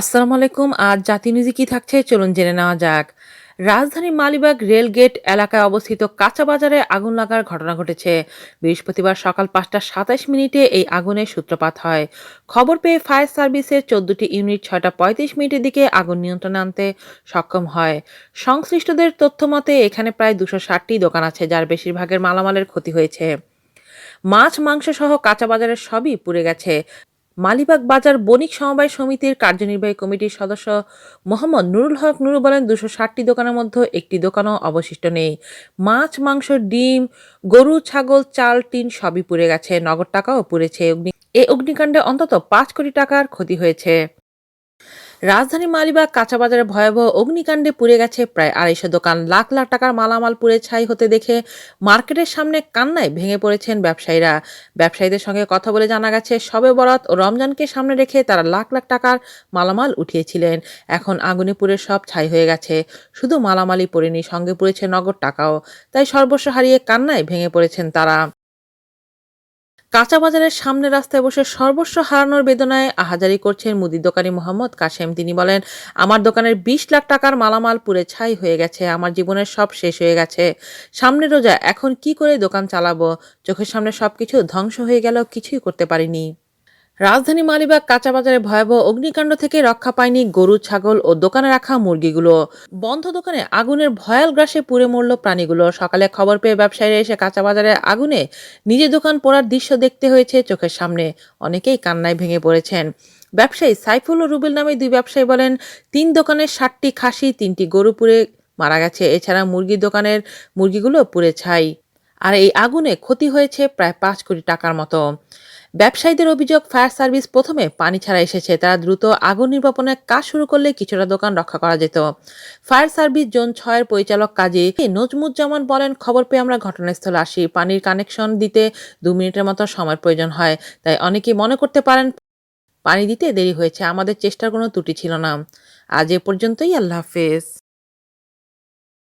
আসসালামু আলাইকুম, আজ জাতি নিউজে কি থাকছে চলুন জেনে নেওয়া যাক। রাজধানীর মালিবাগ রেলগেট এলাকায় অবস্থিত কাঁচা বাজারে আগুন লাগার ঘটনা ঘটেছে। বৃহস্পতিবার সকাল পাঁচটা সাতাশ মিনিটে এই আগুনের সূত্রপাত হয়। খবর পেয়ে ফায়ার সার্ভিসের চোদ্দটি ইউনিট ছয়টা পঁয়ত্রিশ মিনিটের দিকে আগুন নিয়ন্ত্রণে আনতে সক্ষম হয়। সংশ্লিষ্টদের তথ্য মতে এখানে প্রায় দুশো ষাটটি দোকান আছে, যার বেশিরভাগের মালামালের ক্ষতি হয়েছে। মাছ মাংস সহ কাঁচা বাজারের সবই পুড়ে গেছে। মালিবাগ বাজার বণিক সমবায় সমিতির কার্যনির্বাহী কমিটির সদস্য মোহাম্মদ নুরুল হক নুরু বলেন, দুশো ষাটটি দোকানের মধ্যে একটি দোকানও অবশিষ্ট নেই। মাছ, মাংস, ডিম, গরু, ছাগল, চাল, টিন সবই পুড়ে গেছে। নগদ টাকাও পুড়েছে। অগ্নি এ অগ্নিকাণ্ডে অন্তত পাঁচ কোটি টাকার ক্ষতি হয়েছে। রাজধানী মালিবাগ কাঁচা বাজারে ভয়াবহ অগ্নিকাণ্ডে পুড়ে গেছে প্রায় আড়াইশো দোকান। লাখ লাখ টাকার মালামাল পুড়ে ছাই হতে দেখে মার্কেটের সামনে কান্নায় ভেঙে পড়েছেন ব্যবসায়ীরা। ব্যবসায়ীদের সঙ্গে কথা বলে জানা গেছে, সবে বরাত ও রমজানকে সামনে রেখে তারা লাখ লাখ টাকার মালামাল উঠিয়েছিলেন। এখন আগুনে পুড়ে সব ছাই হয়ে গেছে। শুধু মালামালই পড়েনি, সঙ্গে পড়েছে নগদ টাকাও। তাই সর্বস্ব হারিয়ে কান্নায় ভেঙে পড়েছেন তারা। কাঁচা বাজারের সামনে রাস্তায় বসে সর্বস্ব হারানোর বেদনায় আহাজারি করছেন মুদির দোকানি মোহাম্মদ কাশেম। তিনি বলেন, আমার দোকানের বিশ লাখ টাকার মালামাল পুরে ছাই হয়ে গেছে, আমার জীবনের সব শেষ হয়ে গেছে। সামনে রোজা এখন কি করে দোকান চালাবো? চোখের সামনে সবকিছু ধ্বংস হয়ে গেল কিছুই করতে পারিনি। রাজধানী মালিবাগ কাঁচা বাজারে ভয়াবহ অগ্নিকাণ্ড থেকে রক্ষা পায়নি গরু, ছাগল ও দোকানে রাখা মুরগিগুলো। বন্ধ দোকানে আগুনের ভয়াল গ্রাসে পুড়ে মরল প্রাণীগুলো। সকালে খবর পেয়ে ব্যবসায়ীরা এসে কাঁচা বাজারে আগুনে নিজে দোকান পোড়ার দৃশ্য দেখতে হয়েছে চোখের সামনে। অনেকেই কান্নায় ভেঙে পড়েছেন। ব্যবসায়ী সাইফুল ও রুবেল নামে দুই ব্যবসায়ী বলেন, তিন দোকানের ষাটটি খাসি, তিনটি গরু পুড়ে মারা গেছে। এছাড়া মুরগির দোকানের মুরগিগুলো পুড়ে ছাই। আর এই আগুনে ক্ষতি হয়েছে প্রায় পাঁচ কোটি টাকার মতো। ব্যবসায়ীদের অভিযোগ, ফায়ার সার্ভিস প্রথমে পানি ছাড়া এসেছে। তারা দ্রুত আগুন নির্বাপনের কাজ শুরু করলে কিছুটা দোকান রক্ষা করা যেত। ফায়ার সার্ভিস জোন ছয়ের পরিচালক কাজী নজমুজ্জামান বলেন, খবর পেয়ে আমরা ঘটনাস্থলে আসি। পানির কানেকশন দিতে দু মিনিটের মতো সময় প্রয়োজন হয়, তাই অনেকেই মনে করতে পারেন পানি দিতে দেরি হয়েছে। আমাদের চেষ্টার কোনো ত্রুটি ছিল না। আজ এ পর্যন্তই, আল্লাহ হাফেজ।